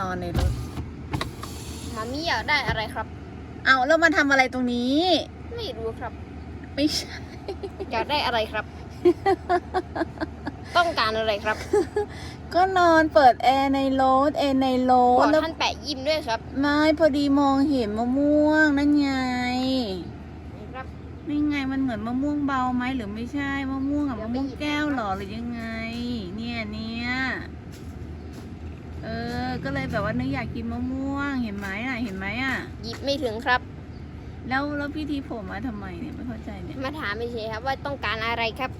นอนในรถมามีอยากได้อะไรครับ เอาแล้วมาทำอะไรตรงนี้ ไม่รู้ครับ ไม่ใช่ อยากได้อะไรครับ ต้องการอะไรครับก็นอนเปิดแอร์ในรถแอร์ในรบอถกแล้วท่านแปะยิ้มด้วยครับไม่พอดีมองเห็นมะม่วงนั่นไงนี่ครับ นี่ไงมันเหมือนมะม่วงเบาไหมหรือไม่ใช่มะม่วงกับเดี๋มะยวไปม่วงหยิบแก้วเหรอหรือยังไง เนี่ยเนี่ยเออ ก็เลยแบบว่านึกอยากกินมะม่วง เห็นไหมอะ เห็นไหมอะ หยิบไม่ถึงครับ แล้วแล้วพี่ทีผมมาทำไมเนี่ยไม่เข้าใจเนี่ย มาถามไม่ใช่ครับว่าต้องการอะไรครับ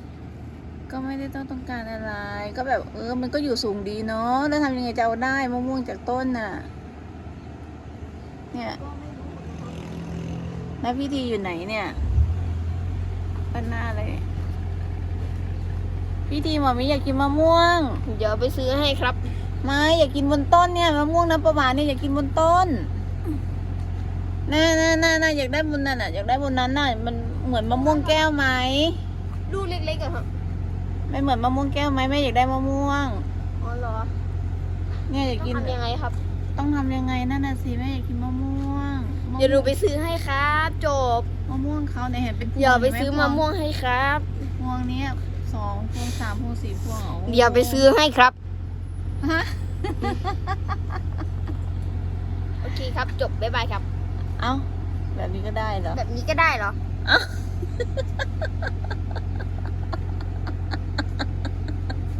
ก็ไม่ได้ต้องต้องการอะไร ก็แบบเออ มันก็อยู่สูงดีเนาะ แล้วทำยังไงจะเอาได้มะม่วงจากต้นน่ะ เนี่ย แล้วพี่ทีอยู่ไหนเนี่ยปันหน้าเลย พี่ทีหมอมิอยากกินมะม่วง เดี๋ยวไปซื้อให้ครับ ไม่อยากกินบนต้นเนี่ยมะม่วงน้ำประหวานเนี่ยอยากกินบนต้นน่าน่าน่าน่าอยากได้บนนั้นอะอยากได้บนนั้นน่ะมันเหมือนมะม่วงแก้วไหมดูเล็กๆอะครับไม่เหมือนมะม่วงแก้วไหมแม่อยากได้มะม่วงอ๋อเหรอเนี่ยอยากต้องกิน ทำยังไงครับ ต้องทำยังไงนั่นน่ะสิแม่อยากกินมะม่วงมะเดี๋ยวหนูไปซื้อให้ครับ จบมะม่วงเขาเนี่ยเห็นเป็นพวงเดี๋ยวไปห็นหซื้อมะม่วงให้ครับ พวงเนี้ยสองพวงสามพวงสี่พวงหรอเดี๋ยวไปซื้อให้ครับ ฮะ โอเคครับ จบ บ๊ายบายครับ เอ้า แบบนี้ก็ได้เหรอ แบบนี้ก็ได้เหรอ เอ้า